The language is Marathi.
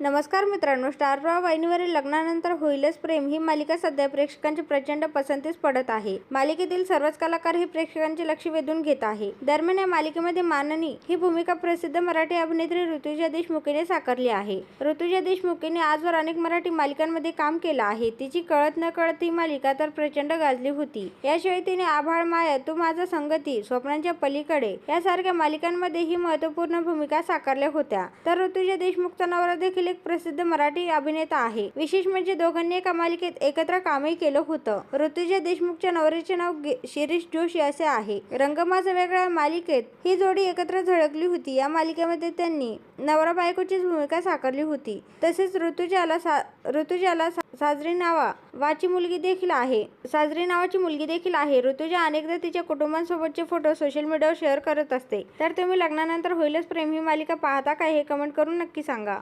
नमस्कार मित्रांनो स्टार प्रवाह वाहिनीवरील लग्नानंतर होईलच प्रेम ही मालिका सध्या प्रेक्षकांची प्रचंड पसंतीस पडत आहे. मालिकेतील सर्वच कलाकार हे प्रेक्षकांचे लक्ष वेधून घेत आहे. दरम्यान या मालिकेमध्ये माननी ही भूमिका प्रसिद्ध मराठी अभिनेत्री ऋतुजा देशमुखीने साकारली आहे. ऋतुजा देशमुखीने आजवर अनेक मराठी मालिकांमध्ये काम केलं आहे. तिची कळत न कळत ही मालिका तर प्रचंड गाजली होती. याशिवाय तिने आभाळ माया तू माझा संगती स्वप्नांच्या पलीकडे यासारख्या मालिकांमध्ये ही महत्त्वपूर्ण भूमिका साकारल्या होत्या. तर ऋतुजा देशमुखचा नवरा देखील एक प्रसिद्ध मराठी अभिनेता आहे. विशेष म्हणजे दोघांनी एका मालिकेत एकत्र कामही केलं होतं. ऋतुजा देशमुखच्या नवऱ्याचे नाव शिरीष जोशी असे आहे. रंगमाचा वेगळ्या मालिकेत ही जोडी एकत्र झळकली होती. या मालिकेमध्ये त्यांनी नवरा बायकोचीच भूमिका साकारली होती. तसेच ऋतुजाला सा ऋतुजाला सा- साजरी नावा वाची मुलगी देखील आहे. साजरी नावाची मुलगी देखील आहे. ऋतुजा अनेकदा तिच्या कुटुंबांसोबतचे फोटो सोशल मीडियावर शेअर करत असते. तर तुम्ही लग्नानंतर होईलच प्रेम ही मालिका पाहता काय हे कमेंट करून नक्की सांगा.